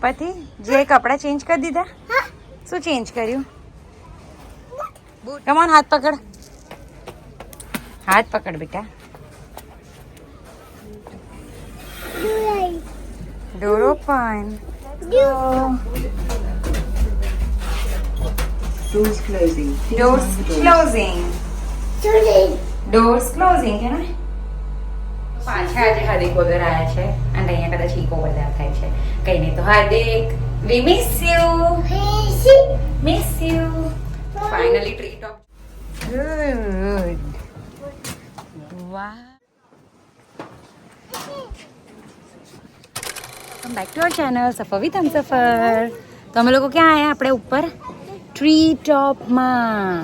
ઉપરથી જે કપડાં ચેન્જ કરી દીધા. શું ચેન્જ કર્યું? કમાન હાથ પકડ. હાથ પકડ બેટા. Door open Doors closing. Doors closing doors closing કે ને? પાછા આજે હરિકોદર આવ્યા છે. અને અહીંયા કદાચ ઈકો વધારે થાય છે. કઈ નહીં તો Hardik we miss you miss you finally treat of good વાહ welcome back to our channel Safar with Hum Safar તો અમે લોકો ક્યાં આવ્યા આપણે ઉપર ટ્રી ટોપમાં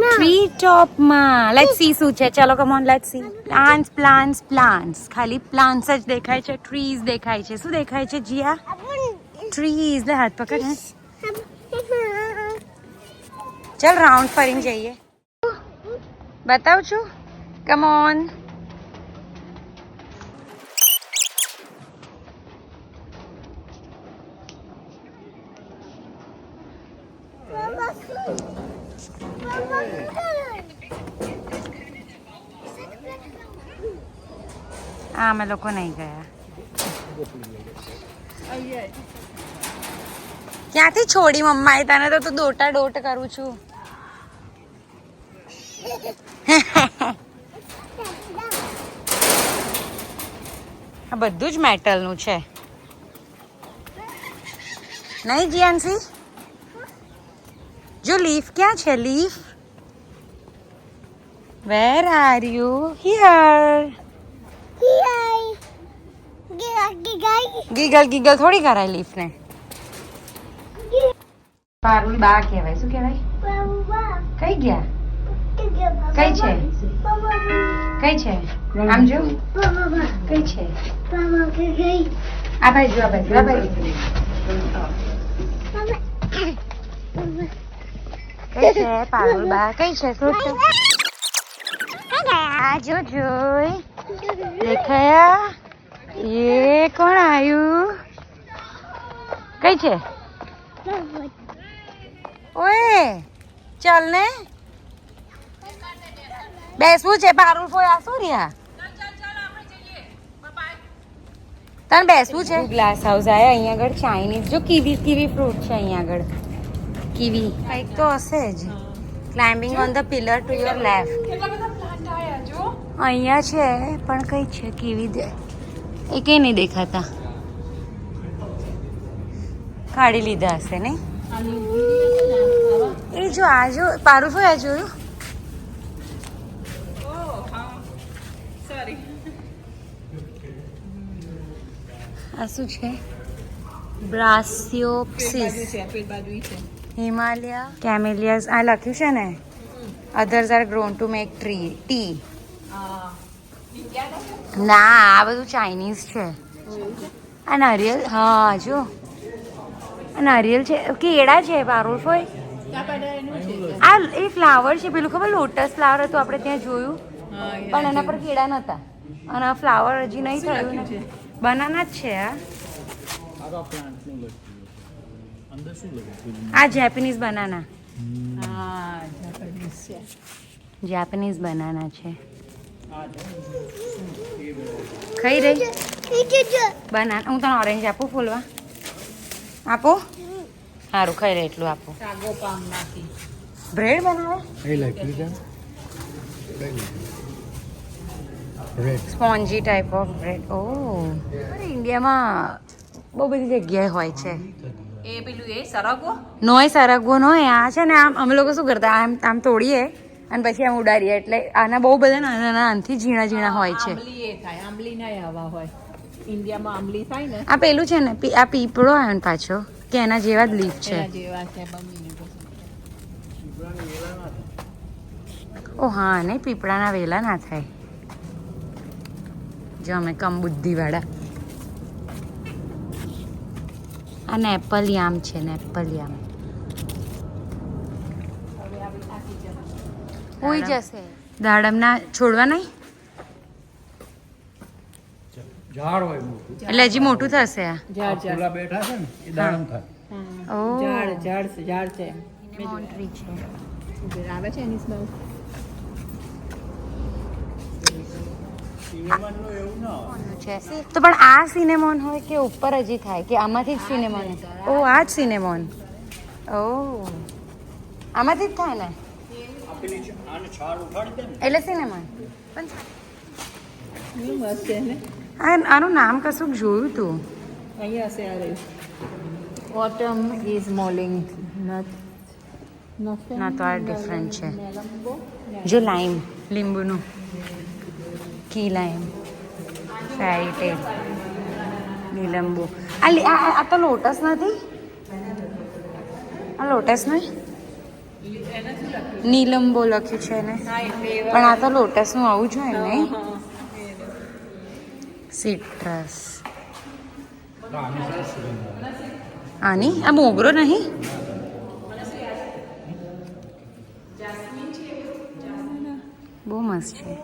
ટ્રી ટોપમાં લેટ સી શું છે. ચલો come on let see plants plants plants ખાલી પ્લાન્ટ્સ જ દેખાય છે. ટ્રીઝ દેખાય છે. શું દેખાય છે, જીયા? ટ્રીઝ લે, હાથ પકડ ચલ રાઉન્ડ ફરીને જઈએ. બતાવું છું કમ ઓન આ અમે લોકો નહીં ગયા. ક્યાંથી છોડી મમ્માએ? તને તો તું દોટા દોટ કરું છું. આ બધું જ મેટલનું છે. નહીં, જીયાનસી? જો, લીફ ક્યાં છે, leaf? Where are you here giggle giggle થોડી કરાય લીફને પારુલ બા કહેવાય. શું કહેવાય? કઈ ગયા? કઈ છે? કઈ છે? આમ જો. કઈ છે? આ બાજુ આ બાજુ આ ભાઈ કઈ છે પારુલ બા? કઈ છે? શું છે? આ જો જોઈ. દેખાયા? એ કોણ આવ્યું કઈ છે? ઓએ ચાલ ને. બેસવું છે? પારુલ ફોય આ શું રહ્યા તને બેસવું છે? ગ્લાસ હાઉસ આયા અહીંયા આગળ ચાઇનીઝ. જો કીવી કીવી ફ્રૂટ છે અહીંયા આગળ. કીવી. કંઈક તો હશે જ. Climbing on the pillar to your left અહીંયા છે પણ કઈ છે કીવી દે. એ કઈ નહીં દેખાતા. કાઢી લીધા હશે નહીં? એ જો આ જો પારું ફોય આ જોયું? આ શું છે? બ્રાસિયોપ્સિસ. હિમાલયા કેમેલિયાસ આ લખ્યું છે ને? Others are grown to make tree tea ના આ બધું ચાઇનીઝ છે. આ નારિયેલ હા જો. આ નારિયેલ છે. કેળા છે પારોલ હોય આ એ ફ્લાવર છે પેલું ખબર લોટસ ફ્લાવર હતું આપણે ત્યાં જોયું. પણ એના પર કેળા નતા. અને આ ફ્લાવર હજી નહીં થયું ને. બનાના જ છે આ. આ જેપનીઝ બનાના જેપનીઝ બનાના છે. ખાઈ રહી? બનાના હું તને ઓરેન્જ આપું ફૂલવા આપો. સારું ખાઈ રહે એટલું આપો. બ્રેડ બનાવો. સ્પોન્જી ટાઈપ ઓફ બ્રેડ ઓ ઇન્ડિયામાં બહુ બધી જગ્યાએ હોય છે. એ પેલું એ સરગવો નોય નો એ આ છે ને આમ અમે લોકો શું કરતા આમ આમ તોડીએ. અને પછી આમ ઉડાડીએ એટલે આના બહુ બધા નાના નાના આનથી ઝીણા ઝીણા હોય છે. આંબલી એ થાય આંબલી ના આવા હોય. ઇન્ડિયામાં આંબલી થાય ને. આ પેલું છે ને આ પીપળો આવ્યો ને પાછો કે એના જેવા જ લીફ છે. જેવા છે ઓ હા ને પીપળાના વેલા ના થાય. જો અમે કમ બુદ્ધિવાળા આ નેપલ યામ છે નેપલ હોઈ જશે. દાડમના છોડવા નહીં? ઝાડ હોય મોટું. એટલે હજી મોટું થશે આ? ઝાડ ઝાડ. બેઠા છે ને એ દાડમ થાય. ઓ. ઝાડ ઝાડ છે ઝાડ છે. મોન્ટ્રી છે. આવે છે એની સ્મેલ. સિનેમાનું એવું ના હોય. છે? તો પણ આ સિનેમોન હોય કે ઉપર હજી થાય કે આમાંથી જ સિનેમોન? ઓ આ જ સિનેમોન. ઓ. આમાંથી જ થાય ને? એટલે છે આ આનું નામ કશુંક જોયું તું. અહીંયા હશે આ રહ્યું. ઓટમ ઇઝ મોલિંગ ના તો આ ડિફરન્ટ છે. જો લાઈમ લીંબુનું. કી લાઈમ ફેરી ટેલ નીલંબુ આ લી- આ તો લોટસ નથી? આ લોટસ ને નીલંબો લખ્યું છે ને પણ આ તો લોટસનું આવું જોઈએ ને? સિટ્રસ. આની? આ મોગરો નહીં? બહુ મસ્ત છે.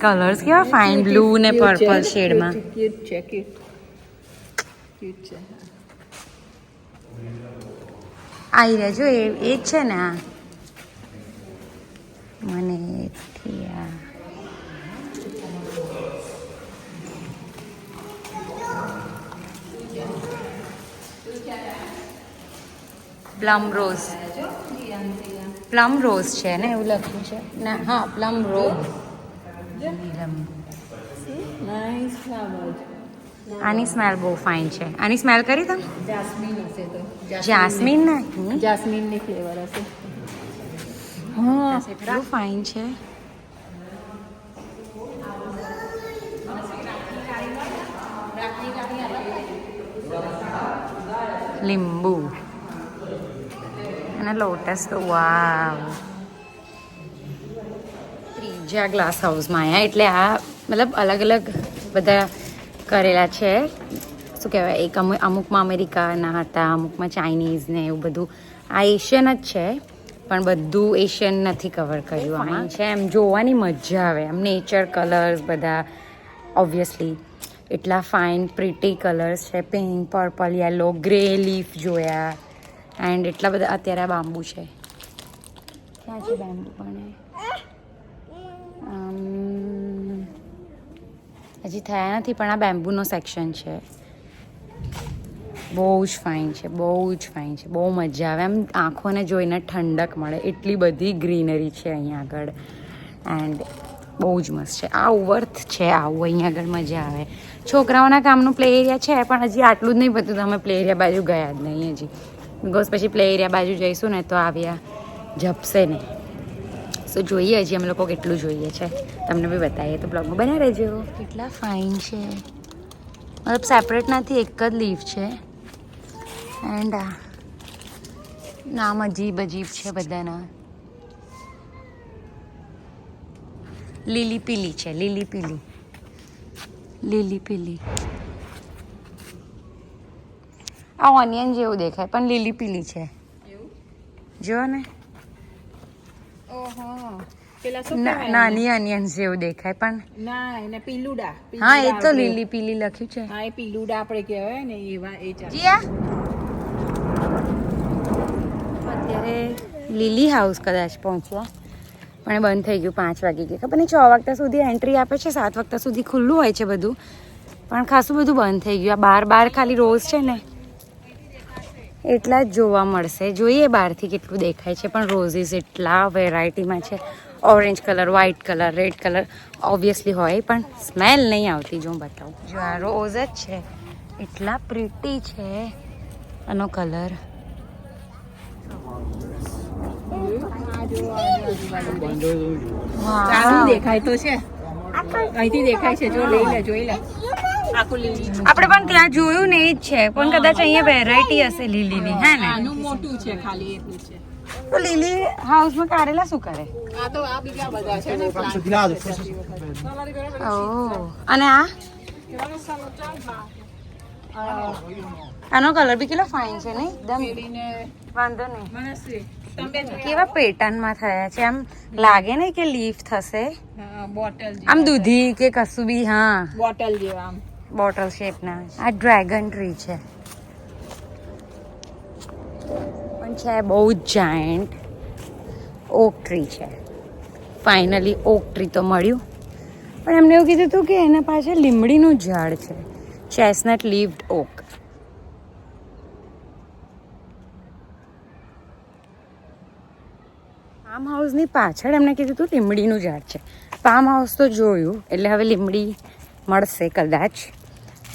હા કલર્સ કેવા? ફાઇન બ્લુ ને પર્પલ શેડમાં ક્યુટ છે ક્યુટ ક્યુટ છે આવી રહ્યા જો એ એ જ છે ને આ. મને પ્લમ રોઝ પ્લમ રોઝ છે ને એવું લખ્યું છે? ના હા પ્લમ રોઝ આની સ્મેલ બહુ ફાઇન છે. આની સ્મેલ કરી તમે? જાસ્મીન હશે તો. જાસ્મીન નાખી. જાસ્મીનની ફ્લેવર હશે. હા એટલું ફાઇન છે લીંબુ અને લોટસ તો વાવ ત્રીજા ગ્લાસ હાઉસમાં આવ્યા એટલે આ મતલબ અલગ અલગ બધા કરેલા છે. શું કહેવાય? એક અમુક અમુકમાં અમેરિકાના હતા અમુકમાં ચાઇનીઝ ને એવું બધું. આ એશિયન જ છે. પણ બધું એશિયન નથી કવર કર્યું. આમાં. છે એમ જોવાની મજા આવે. એમ નેચર કલર્સ બધા ઓબ્વિયસલી એટલા ફાઇન પ્રિટી કલર્સ છે. Pink purple yellow grey leaf જોયા. એન્ડ એટલા બધા અત્યારે આ બાંબુ છે. ક્યાં છે બાંબુ પણ હજી થયા નથી પણ આ બેમ્બુનો સેક્શન છે. બહુ જ ફાઇન છે, બહુ જ ફાઇન છે, બહુ મજા આવે. એમ આંખોને જોઈને ઠંડક મળે. એટલી બધી ગ્રીનરી છે અહીંયા આગળ. એન્ડ બહુ જ મસ્ત છે. આ વર્થ છે, આવું અહીંયા આગળ મજા આવે. છોકરાઓના કામનું પ્લે એરિયા છે, પણ હજી આટલું જ નહીં બધું તમે પ્લે એરિયા બાજુ ગયા જ નહીં હજી. બિકોઝ પછી પ્લે એરિયા બાજુ જઈશું ને તો આવ્યા જપશે નહીં સો જોઈએ હજી અમે લોકો કેટલું જોઈએ છે. તમને બી બતાવીએ તો બ્લોગમાં બનાવી રહેજો કેટલા ફાઇન છે. મતલબ સેપરેટ નથી, એક જ લીફ છે. એન્ડ નામ અજીબ અજીબ છે બધાના. લીલી પીલી છે લીલી પીલી. લીલી પીલી. આ ઓનિયન જેવું દેખાય પણ લીલી પીલી છે. જો ને નાની અનિયન જેવું દેખાય પણ ના એને પીલુડા હા એ તો લીલી પીલી લખ્યું છે. હા એ પીલુડા આપણે કહેવાય ને એવા એ ચાલે. લીલી હાઉસ કદાચ પહોંચ્યા પણ બંધ થઈ ગયું પાંચ વાગે કે ખબર નહીં, છ વાગ્યા સુધી એન્ટ્રી આપે છે, સાત વાગ્યા સુધી ખુલ્લું હોય છે બધું. પણ ખાસું બધું બંધ થઈ ગયું. આ બાર બાર ખાલી રોઝ છે ને, એટલા જ જોવા મળશે. જોઈએ બહારથી કેટલું દેખાય છે, પણ રોઝીસ એટલા વેરાયટીમાં છે. Orange colour white colour red colour obviously હોય, પણ સ્મેલ નહીં આવતી, જો હું બતાવું. જો આ રોઝ જ છે, એટલા પ્રિટી છે. આનો કલર ચાલુ દેખાય તો છે. અહીંથી દેખાય છે. જો લઈ લે જોઈ લે. આપણે પણ ત્યાં જોયું ને એ જ છે. પણ કદાચ અહીંયા વેરાયટી હશે લીલીની હે ને? આનું મોટું છે ખાલી એટલું છે. તો લીલી હાઉસમાં કારેલા શું કરે? આ તો આ બીજા બધા છે ને ઓહ અને આ? આનો કલર બી કેટલો ફાઇન છે ને એકદમ વાંધો નહીં. કેવા પેટર્નમાં થયા છે? આમ લાગે ને કે લીફ થશે? બોટલ આમ દૂધી કે કશું બી હા. બોટલ જેવા આમ. બોટલ શેપના. આ ડ્રેગન ટ્રી છે. પણ છે બહુ જ જાયન્ટ ઓક ટ્રી છે. ફાઇનલી ઓક ટ્રી તો મળ્યું. પણ એમને એવું કીધું હતું કે એના પાછળ લીમડીનું ઝાડ છે. ચેસનટ લીવડ ઓક ફાર્મ હાઉસની પાછળ એમને કીધું હતું, લીમડીનું ઝાડ છે. ફાર્મ હાઉસ તો જોયું, એટલે હવે લીમડી મળશે કદાચ.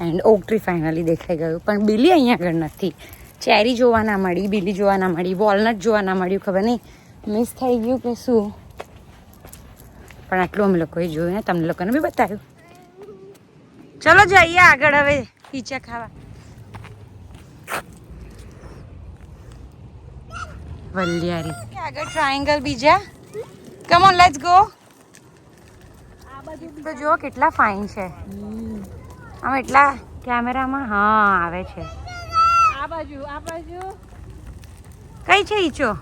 એન્ડ ઓક ટ્રી ફાઇનલી દેખાઈ ગયું. પણ બિલી અહીંયા આગળ નથી. ચેરી જોવા ના મળી, બિલી જોવા ના મળી વોલનટ જોવા ના મળ્યું, ખબર નહીં. મિસ થઈ ગયું કે શું? પણ આટલું અમે લોકોએ જોયું ને તમને લોકોને બી બતાવ્યું. ચલો જઈએ આગળ હવે, ખીચા ખાવા. વલિયારી. આગળ ટ્રાયંગલ બીજા. કમ ઓન લેટ્સ ગો તો જો કેટલા ફાઇન છે. આમ એટલા કેમેરામાં હા આવે છે. આ બાજુ આ બાજુ. કઈ છે ઈચો? આ.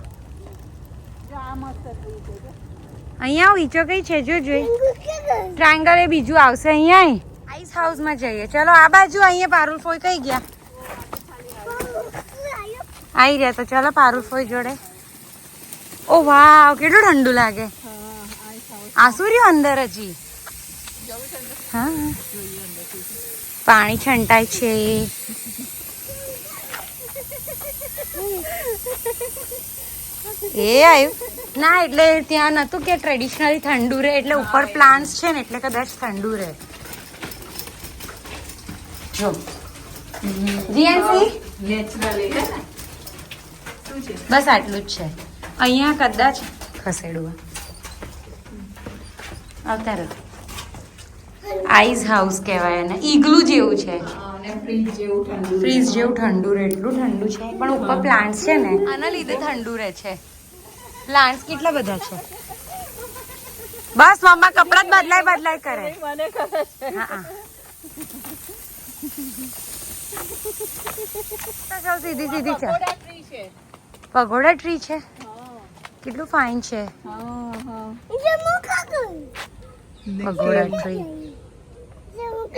અહીંયા આવ ઈચો કઈ છે? જો જોઈ. ટ્રાયંગલ એ બીજું આવશે. અહીંયા આઈસ હાઉસમાં જઈએ. ચલો આ બાજુ અહીંયા પારુલ ફોઈ કઈ ગયા? આવી રહ્યા તો ચાલો પારુલ ફોઈ જોડે. ઓ વાવ કેટલું ઠંડુ લાગે. હા આ સાઉથ આ શું રહ્યું અંદર હજી? હા. પાણી છંટાય છે. એ આવ્યું ના એટલે ત્યાં નતું કે ટ્રેડિશનલી ઠંડુ રહે એટલે ઉપર પ્લાન્ટ્સ છે ને એટલે કદાચ ઠંડુ રહે. જો. જીએનસી નેચરલી બસ આટલું જ છે. અહીંયા કદાચ ખસેડવા આવતા રહો. આઈસ હાઉસ કહેવાય એને ઈગલું જેવું છે. ફ્રીજ જેવું ઠંડુ રહે. એટલું ઠંડુ છે પણ ઉપર પ્લાન્ટ્સ છે ને. આના લીધે ઠંડુ રહે છે. પ્લાન્ટ્સ કેટલા બધા છે? બસ મમ્મા કપડાં જ બદલાય બદલાય કરે. મને ખબર છે. હા સીધી સીધી છે. પગોડા ટ્રી છે? કેટલું ફાઇન છે? હા હા પગોડા ટ્રી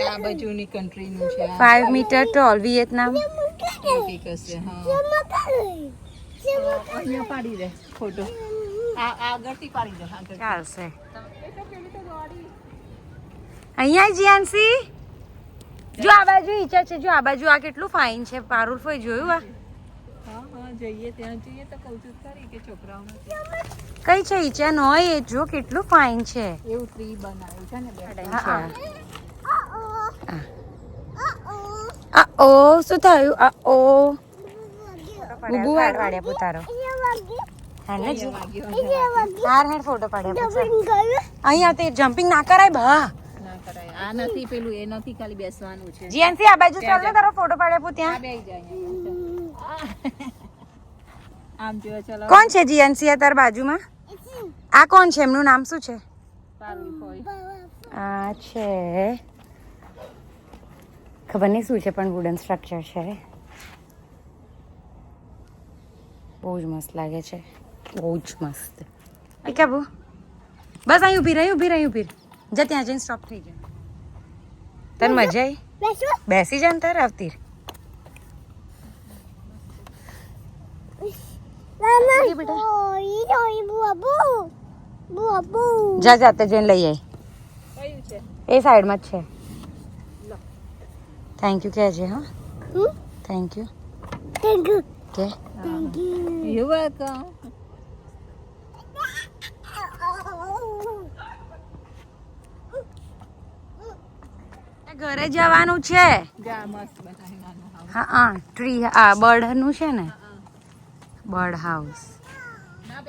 આ બાજુની કન્ટ્રીનું છે આ. ફાઈવ મીટર ટોલ વિયેતનામ હશે હા પાડી દે ફોટો આ આગળથી પાડી દે આગળ ચાલશે. અહીંયા જીયાનસી જો આ બાજુ ઈચ્છા છે જો આ બાજુ આ કેટલું ફાઇન છે. પારુલ ફોઈ જોયું આ? જઈએ ત્યાં જઈએ તો કહું છું ખરી કે છોકરાઓને કઈ છે ઈચ્છા નો એ જો કેટલું ફાઇન છે. એવું ટ્રી બનાવ્યું છે ને બે આ ઓ શું થયું? આ ઓ. ગુગુ પુતારો. ફોટો પાડ્યા અહીંયા તે જમ્પિંગ ના કરાય બા. આ નથી પેલું એ નથી ખાલી બેસવાનું છે. આ બાજુ ચાલ તારો ફોટો પાડ્યા પુ ત્યાં બે જાય આમ જોયો ચલો. કોણ છે જીયાનસી આ તાર બાજુમાં આ કોણ છે? એમનું નામ શું છે? આ છે. ખબર નહીં શું છે પણ વુડન સ્ટ્રક્ચર છે. બહુ જ મસ્ત લાગે છે. બહુ જ મસ્ત. એ કે બસ અહીં ઊભી રહી ઊભી રહી ઊભી રહી. જા ત્યાં જઈને સ્ટોપ થઈ જાય તને મજા આવી બેસી જા ને તાર આવતી રહે. જા જાતે જઈને લઈ આવી કયું છે? એ સાઈડમાં જ છે. થેન્ક યુ કહેજે હા. થેન્ક યુ કે? યુ વેલકમ ઘરે જવાનું છે. હા હા ટ્રી આ બર્ડનું છે ને? બર્ડ હાઉસ ના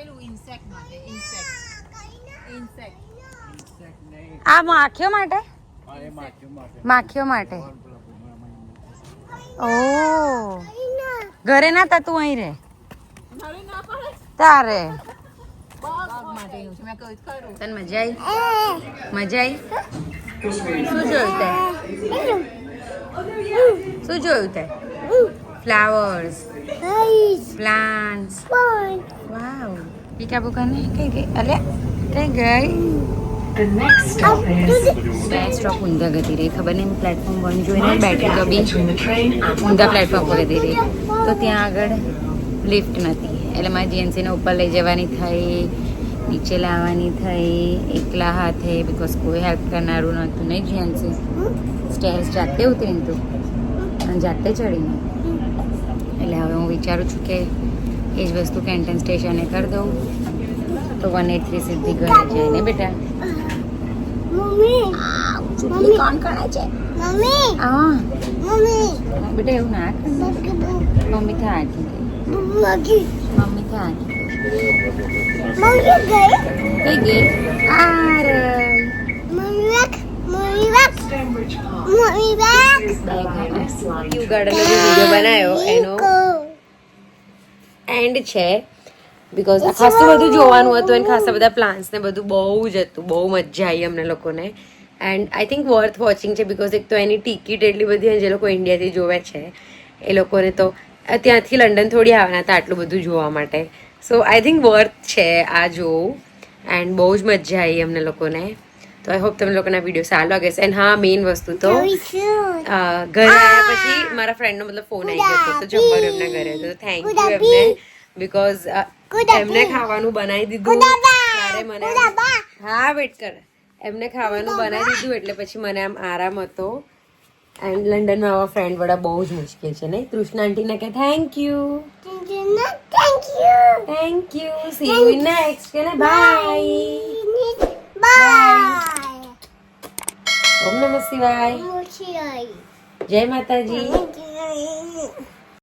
પેલું ઇન્સેક્ટ માટે ઇન્સેક્ટ ઇન્સેક્ટ આ માખીઓ માટે? માખીઓ માટે. ઓ. ઘરે ના તા તું અહીં રે? મારે તારે. તને મજા આવી મજા આવી શું જોયું તે? શું જોયું તે? flowers. Plants. Wow. પીકા બુકા ને કઈ ગઈ અલ્યા કઈ ગઈ બે સ્ટોપ ઊંધા ગતી રહી ખબર નહીં પ્લેટફોર્મ વન જોઈને બેઠી તો બી ઊંધા પ્લેટફોર્મ પર ગતી રહી તો ત્યાં આગળ લિફ્ટ નથી એટલે મારે જીએનસીને ઉપર લઈ જવાની થઈ નીચે લાવવાની થઈ એકલા હાથે બિકોઝ કોઈ હેલ્પ કરનારું નહોતું નહીં જીએનસી સ્ટેર્સ જાતે ઉતરીને તું અને જાતે ચડીને એટલે હવે હું વિચારું છું કે એ જ વસ્તુ કેન્ટન સ્ટેશને કરી દઉં. તો વન એટ થ્રી સીધી ઘરે જઈને બેટા? ચૂંટણી કોણ કરે છે? હા. બેટા એવું ના મમ્મી. મમ્મી થાકી ગઈ. મમ્મી. થાકી ગઈ. કઈ ગઈ? આ રે ક્યુ ગાર્ડનનો જે વીડિયો બનાવ્યો એનો એન્ડ છે બિકોઝ ખાસું બધું જોવાનું હતું અને ખાસા બધા પ્લાન્સ ને બધું બહુ જ હતું બહુ મજા આવી અમને લોકોને. And I think worth watching છે બિકોઝ એક તો એની ટિકિટ એટલી બધી જે લોકો ઇન્ડિયાથી જોવે છે. એ લોકોને તો ત્યાંથી લંડન થોડી આવવાના હતા આટલું બધું જોવા માટે. સો આઈ થિંક વર્થ છે આ જોવું. એન્ડ બહુ જ મજા આવી અમને લોકોને. તો આઈ હોપ તમને લોકોના વીડિયો સારો લાગે છે. એન્ડ હા મેઇન વસ્તુ તો ઘરે આવ્યા પછી મારા ફ્રેન્ડનો મતલબ ફોન આવી ગયો હતો તો જમવાનું એમના ઘરે. તો થેન્ક યુ એમને બીકોઝ એમને ખાવાનું બનાવી દીધું. ત્યારે મને હા વેટ કર. એમને ખાવાનું બનાવી દીધું એટલે પછી મને આમ આરામ હતો. એન્ડ લંડનમાં આવા ફ્રેન્ડ વડા બહુ જ મુશ્કેલ છે નહીં? કૃષ્ણ આંટીને કે thank you thank you see you next કે બાય. ઓમ નમઃ શિવાય. જય માતાજી.